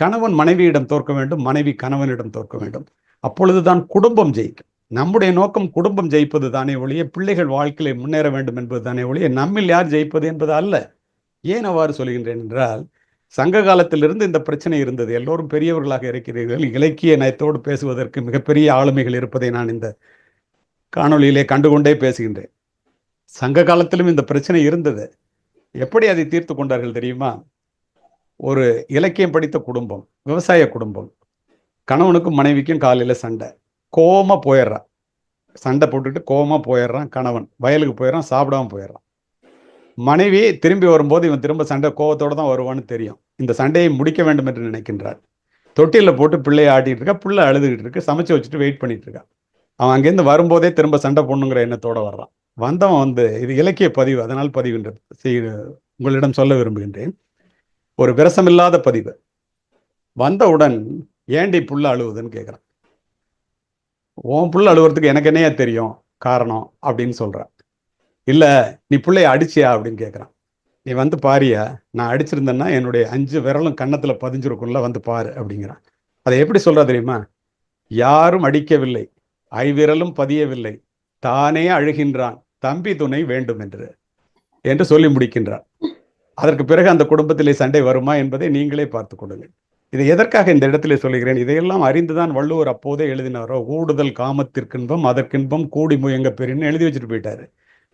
கணவன் மனைவியிடம் தோற்க வேண்டும் மனைவி கணவனிடம் தோற்க வேண்டும். அப்பொழுதுதான் குடும்பம் ஜெயிக்கும். நம்முடைய நோக்கம் குடும்பம் ஜெயிப்பது தானே ஒழிய பிள்ளைகள் வாழ்க்கையில முன்னேற வேண்டும் என்பது தானே ஒழிய நம்மில் யார் ஜெயிப்பது என்பது அல்ல. ஏன் அவ்வாறு சொல்கின்றேன் என்றால் சங்க காலத்திலிருந்து இந்த பிரச்சனை இருந்தது. எல்லோரும் பெரியவர்களாக இருக்கிறீர்கள். இலக்கிய நயத்தோடு பேசுவதற்கு மிகப்பெரிய ஆளுமைகள் இருப்பதை நான் இந்த காணொளியிலே கண்டுகொண்டே பேசுகின்றேன். சங்க காலத்திலும் இந்த பிரச்சனை இருந்தது. எப்படி அதை தீர்த்து கொண்டார்கள் தெரியுமா? ஒரு இலக்கியம் படித்த குடும்பம் விவசாய குடும்பம். கணவனுக்கும் மனைவிக்கும் காலையில் சண்டை. கோவமா போயிடுறான். சண்டை போட்டுட்டு கோவமா போயிடுறான் கணவன். வயலுக்கு போயிடுறான் சாப்பிடாம போயிடுறான். மனைவி திரும்பி வரும்போது இவன் திரும்ப சண்டை கோவத்தோடு தான் வருவான்னு தெரியும். இந்த சண்டையை முடிக்க வேண்டும் என்று நினைக்கின்றார் தொட்டியில் போட்டு பிள்ளையை ஆட்டிகிட்டு இருக்கா பிள்ளை அழுதுகிட்டு இருக்கு சமைச்சு வச்சுட்டு வெயிட் பண்ணிட்டு இருக்கா. அவன் அங்கேருந்து வரும்போதே திரும்ப சண்டை போடணுங்கிற எண்ணத்தோட வர்றான். வந்தவன் வந்து இது இலக்கிய பதிவு அதனால் பதிவுன்ற செய்ய உங்களிடம் சொல்ல விரும்புகின்றேன். ஒரு விரசமில்லாத பதிவு. வந்தவுடன் ஏண்டி புள்ள அழுவுதுன்னு கேட்குறான் உன் புள்ள அழுவுறதுக்கு எனக்கு என்னையா தெரியும்? காரணம் அப்படின்னு சொல்கிறான் இல்லை நீ பிள்ளைய அடிச்சியா அப்படின்னு கேட்குறான் நீ வந்து பாரியா? நான் அடிச்சிருந்தேன்னா என்னுடைய அஞ்சு விரலும் கன்னத்தில் பதிஞ்சிருக்குள்ள வந்து பாரு அப்படிங்கிறான். அதை எப்படி சொல்றா தெரியுமா? யாரும் அடிக்கவில்லை. ஐவிரலும் பதியவில்லை. தானே அழுகின்றான். தம்பி துணை வேண்டும் என்று. என்று சொல்லி முடிக்கின்றார் அதற்கு பிறகு அந்த குடும்பத்திலே சண்டை வருமா என்பதை நீங்களே பார்த்து கொள்ளுங்கள். இதை எதற்காக இந்த இடத்திலே சொல்லுகிறேன்? இதையெல்லாம் அறிந்துதான் வள்ளுவர் அப்போதே எழுதினாரோ கூடுதல் காமத்திற்கின்பம் அதற்கின்பம் கூடி முயங்க பெருன்னு எழுதி வச்சுட்டு போயிட்டாரு.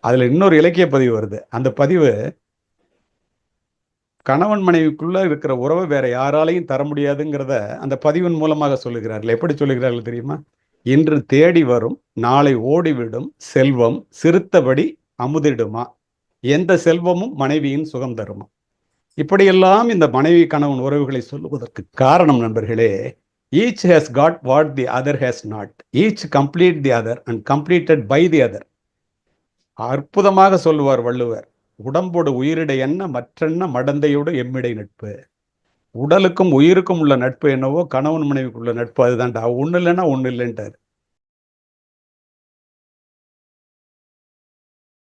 அதுல இன்னொரு இலக்கிய பதிவு வருது. அந்த பதிவு கணவன் மனைவிக்குள்ள இருக்கிற உறவை வேற யாராலையும் தர முடியாதுங்கிறத அந்த பதிவின் மூலமாக சொல்லுகிறார்கள். எப்படி சொல்லுகிறார்கள் தெரியுமா? இன்று தேடி வரும் நாளை ஓடிவிடும் செல்வம் சிறுத்தபடி அமுதிடுமா? எந்த செல்வமும் மனைவியின் சுகம் தருமா? இப்படியெல்லாம் இந்த மனைவி கணவன் உறவுகளை சொல்லுவதற்கு காரணம் நண்பர்களே each has got what the other has not each complete the other and completed by the other அற்புதமாக சொல்லுவார் வள்ளுவர் உடம்போடு உயிரிடை என்ன மற்றென்ன மடந்தையோடு எம்மிடை நட்பு? உடலுக்கும் உயிருக்கும் உள்ள நட்பு என்னவோ கணவன் மனைவிக்குள்ள நட்பு அதுதான்டா. ஒன்று இல்லைன்னா ஒன்று இல்லைன்ட்டார்.